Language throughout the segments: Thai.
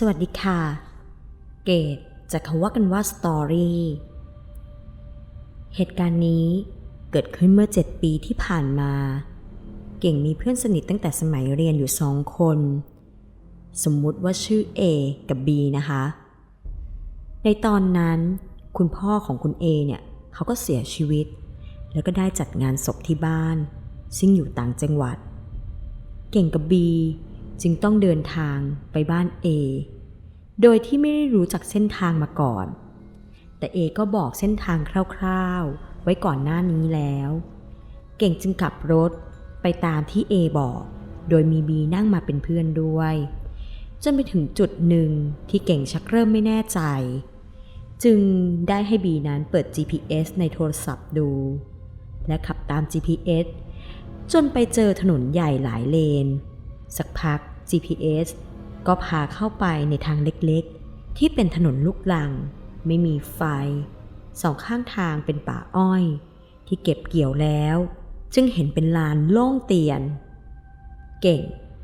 สวัสดีค่ะ เกตจากคำว่ากันว่าสตอรี่เหตุการณ์นี้เกิดขึ้นเมื่อ 7 ปีที่ผ่านมา เก่งมีเพื่อนสนิทตั้งแต่สมัยเรียนอยู่สองคน สมมุติว่าชื่อ A กับ B นะคะ ในตอนนั้นคุณพ่อของคุณ A เนี่ยเขาก็เสียชีวิต แล้วก็ได้จัดงานศพที่บ้าน ซึ่งอยู่ต่างจังหวัด เก่งกับ B จึงต้องเดินทางไปบ้าน A โดยที่ไม่ได้รู้จักเส้นทางมาก่อน แต่ A ก็บอกเส้นทางคร่าวๆ ไว้ก่อนหน้านี้แล้ว เก่งจึงขับรถไปตามที่ A บอก โดยมี B นั่งมาเป็นเพื่อนด้วย จนไปถึงจุดหนึ่งที่เก่งชักเริ่มไม่แน่ใจ จึงได้ให้ B นั้นเปิด GPS ในโทรศัพท์ดู และขับตาม GPS จนไปเจอถนนใหญ่หลายเลน สักพัก GPS ก็พาเข้าไปในทางเล็กๆ ที่เป็นถนนลูกลัง ไม่มีไฟ สองข้างทางเป็นป่าอ้อย ที่เก็บเกี่ยวแล้ว จึงเห็นเป็นลานโล่งเตียน เก่ง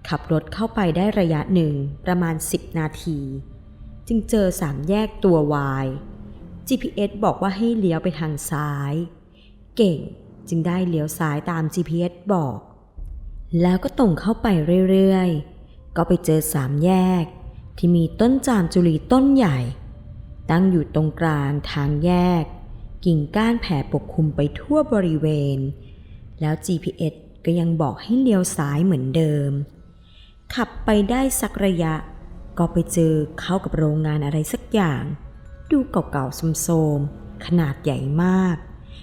ขับรถเข้าไปได้ระยะหนึ่งประมาณ 10 นาที จึงเจอสามแยกตัว Y GPS บอกว่าให้เลี้ยวไปทางซ้าย เก่งจึงได้เลี้ยวซ้ายตาม GPS บอก แล้วก็ตรงเข้าไปเรื่อยๆ ก็ไปเจอสามแยก ที่มีต้นจามจุลีต้นใหญ่ ตั้งอยู่ตรงกลางทางแยก กิ่งก้านแผ่ปกคลุมไปทั่วบริเวณ แล้ว GPS ก็ยังบอกให้เลี้ยวซ้ายเหมือนเดิม ขับไปได้สักระยะ ก็ไปเจอเข้ากับโรงงานอะไรสักอย่าง ดูเก่าๆโทมๆขนาดใหญ่มาก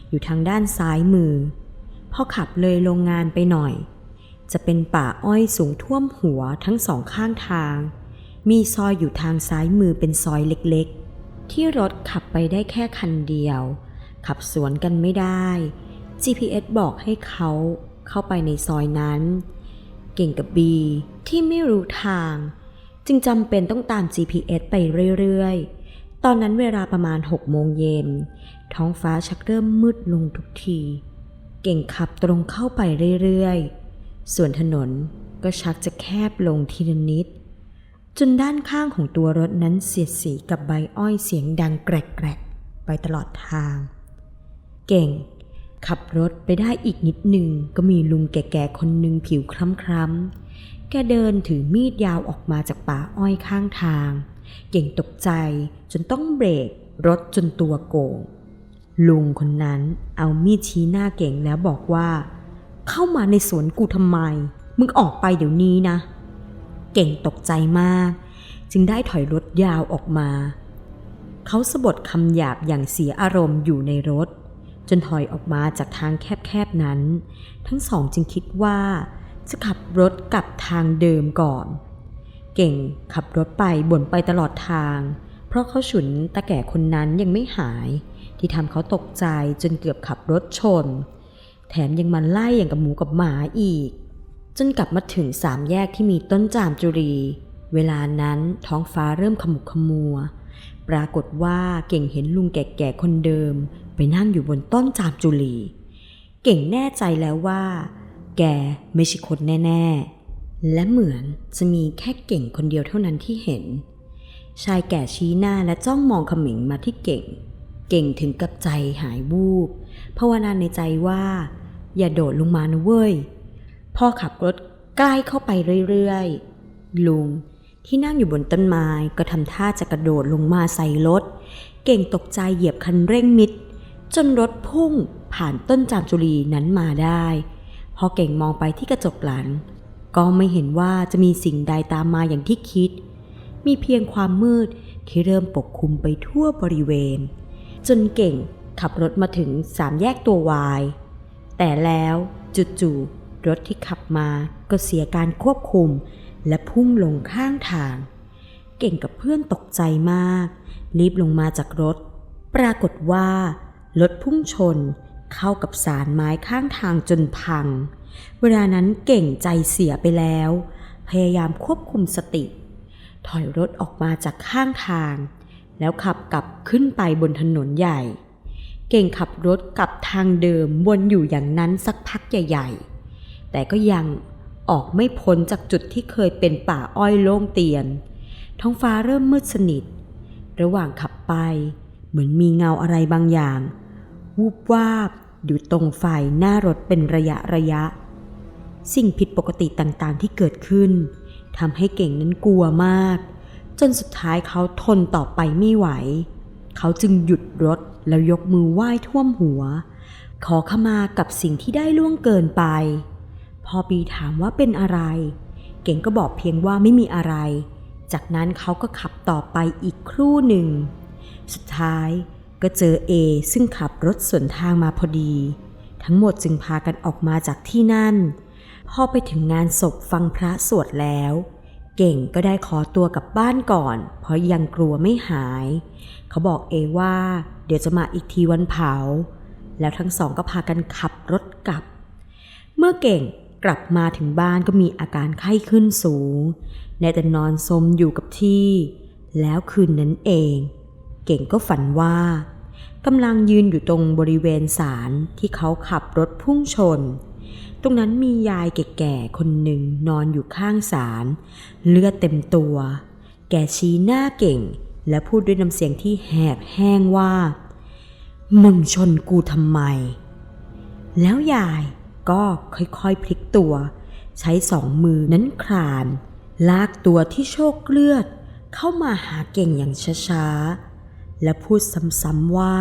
อยู่ทางด้านซ้ายมือ พอขับเลยโรงงานไปหน่อย จะเป็นป่าอ้อยสูงท่วมหัวทั้งสองข้างทาง มีซอยอยู่ทางซ้ายมือเป็นซอยเล็กๆ ที่รถขับไปได้แค่คันเดียว ขับสวนกันไม่ได้ GPS บอกให้เขาเข้าไปในซอยนั้น เก่งกับบีที่ไม่รู้ทาง จึงจำเป็นต้องตาม GPS ไปเรื่อยๆ ตอนนั้นเวลาประมาณ6โมงเย็น ท้องฟ้าชักเริ่มมืดลงทุกที เก่งขับตรงเข้าไปเรื่อยๆ ส่วนถนนก็ชักจะแคบลงทีละนิด จนด้านข้างของตัวรถนั้นเสียดสีกับใบอ้อยเสียงดังแกรกๆ ไปตลอดทาง เก่ง ขับรถไปได้อีกนิดหนึ่งก็มีลุงแก่ๆคนหนึ่งผิวคล้ำๆ แกเดินถือมีดยาวออกมาจากป่าอ้อยข้างทาง เก่งตกใจจนต้องเบรกรถจนตัวโก่งลุงคนนั้นเอามีดชี้หน้าเก่งแล้วบอกว่า เข้ามาในสวนกูทำไม มึงออกไปเดี๋ยวนี้นะ เก่งตกใจมาก จึงได้ถอยรถยาวออกมา เขาสะบดคำหยาบอย่างเสียอารมณ์อยู่ในรถ จนถอยออกมาจากทางแคบๆนั้น ทั้งสองจึงคิดว่า จะขับรถกลับทางเดิมก่อน เก่งขับรถไปบ่นไปตลอดทาง เพราะเขาฉุนตาแก่คนนั้นยังไม่หาย ที่ทำเขาตกใจจนเกือบขับรถชน แถมยังมันไล่อย่างกับหมูกับหมาอีก จนกลับมาถึงสามแยกที่มีต้นจามจุรี เวลานั้นท้องฟ้าเริ่มขมุกขมัว ปรากฏว่าเก่งเห็นลุงแก่ๆคนเดิม ไปนั่งอยู่บนต้นจามจุลีเก่งแน่ใจแล้วว่า แกไม่ใช่คนแน่ ๆ และเหมือนจะมีแค่เก่งคนเดียวเท่านั้นที่เห็น ชายแก่ชี้หน้าและจ้องมองเขมิงมาที่เก่ง เก่งถึงกับใจหายวูบภาวนาในใจว่า อย่าโดดลงมานะเว้ย พ่อขับรถใกล้เข้าไปเรื่อยๆ ลุงที่นั่งอยู่บนต้นไม้ก็ทำท่าจะกระโดดลงมาใส่รถ เก่งตกใจเหยียบคันเร่งมิด จนรถพุ่งผ่านต้นจามจุลีนั้นมาได้ พอเก่งมองไปที่กระจกหลัง ก็ไม่เห็นว่าจะมีสิ่งใดตามมาอย่างที่คิด มีเพียงความมืดที่เริ่มปกคลุมไปทั่วบริเวณ จนเก่งขับรถมาถึงสามแยกตัววาย แต่แล้วจู่ๆรถที่ขับมาก็เสียการควบคุม และพุ่งลงข้างทาง เก่งกับเพื่อนตกใจมาก รีบลงมาจากรถ ปรากฏว่ารถพุ่งชนเข้ากับสารไม้ข้างทางจนพัง เวลานั้นเก่งใจเสียไปแล้ว พยายามควบคุมสติ ถอยรถออกมาจากข้างทาง แล้วขับกลับขึ้นไปบนถนนใหญ่ เก่งขับรถกลับทางเดิมวนอยู่อย่างนั้นสักพักใหญ่ ๆ แต่ก็ยังออกไม่พ้นจากจุดที่เคยเป็นป่าอ้อยโล่งเตียน ท้องฟ้าเริ่มมืดสนิท ระหว่างขับไป เหมือนมีเงาอะไรบางอย่าง วูบวาบอยู่ตรงไฟหน้ารถเป็นระยะระยะ สิ่งผิดปกติต่างๆที่เกิดขึ้นทำให้เก่งนั้นกลัวมาก จนสุดท้ายเขาทนต่อไปไม่ไหว เขาจึงหยุดรถแล้วยกมือไหว้ท่วมหัว ขอขมากับสิ่งที่ได้ล่วงเกินไป พอปีถามว่าเป็นอะไร เก่งก็บอกเพียงว่าไม่มีอะไร จากนั้นเขาก็ขับต่อไปอีกครู่หนึ่ง สุดท้ายก็เจอเอซึ่งขับรถสวนทางมาพอดี ทั้งหมดจึงพากันออกมาจากที่นั่น พอไปถึงงานศพฟังพระสวดแล้ว เก่งก็ได้ขอตัวกลับบ้านก่อน เพราะยังกลัวไม่หาย เขาบอกเอว่า เดี๋ยวจะมาอีกทีวันเผา แล้วทั้งสองก็พากันขับรถกลับ เมื่อเก่งกลับมาถึงบ้านก็มีอาการไข้ขึ้นสูงในแต่นอนสมอยู่กับที่ แล้วคืนนั้นเอง เก่งก็ฝันว่ากำลังยืนอยู่ตรงบริเวณศาลที่เขาขับรถพุ่งชน ตรงนั้นมียายแก่ๆคนหนึ่งนอนอยู่ข้างศาลเลือดเต็มตัว แกชี้หน้าเก่ง และพูดด้วยน้ำเสียงที่แหบแห้งว่า มึงชนกูทำไม แล้วยายก็ค่อยๆพลิกตัว ใช้สองมือนั้นคลาน ลากตัวที่โชคเลือด เข้ามาหาเก่งอย่างช้าๆและพูดซ้ำๆว่า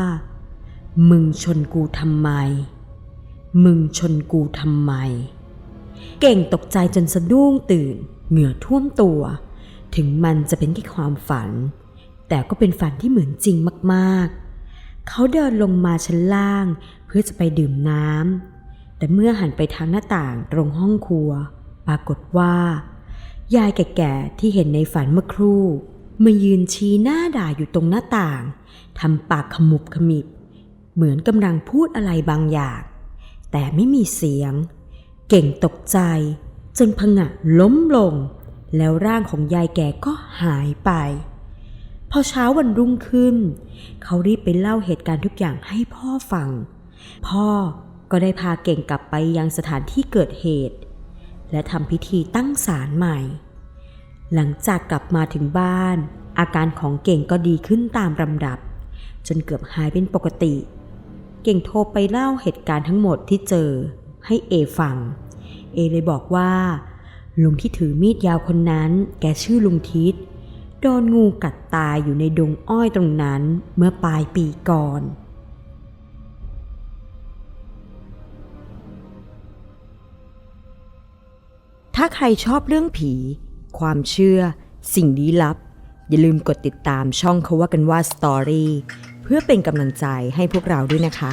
มึงชนกูทำไม มึงชนกูทำไม เก่งตกใจจนสะดุ้งตื่น เหงื่อท่วมตัว ถึงมันจะเป็นแค่ความฝัน แต่ก็เป็นฝันที่เหมือนจริงมากๆ เขาเดินลงมาชั้นล่าง เพื่อจะไปดื่มน้ำ แต่เมื่อหันไปทางหน้าต่างตรงห้องครัว ปรากฏว่า ยายแก่ๆที่เห็นในฝันเมื่อครู่มายืนชี้หน้าด่าอยู่ตรงหน้าต่างทำปากขมุบขมิบ เหมือนกำลังพูดอะไรบางอย่าง แต่ไม่มีเสียง เก่งตกใจ จนผงะล้มลง แล้วร่างของยายแก่ก็หายไป พอเช้าวันรุ่งขึ้น เขารีบไปเล่าเหตุการณ์ทุกอย่างให้พ่อฟัง พ่อก็ได้พาเก่งกลับไปยังสถานที่เกิดเหตุ และทำพิธีตั้งศาลใหม่ หลังจากกลับมาถึงบ้าน อาการของเก่งก็ดีขึ้นตามลำดับ จนเกือบหายเป็นปกติ เก่งโทรไปเล่าเหตุการณ์ทั้งหมดที่เจอ ให้เอฟัง เอเลยบอกว่า ลุงที่ถือมีดยาวคนนั้น แกชื่อลุงทิศโดนงูกัดตายอยู่ในดงอ้อยตรงนั้นเมื่อปลายปีก่อนถ้าใครชอบเรื่องผี ความเชื่อ สิ่งลี้ลับ อย่าลืมกดติดตามช่องเขาว่ากันว่าสตอรี่ พื่อเป็นกำลังใจให้พวกเราด้วยนะคะ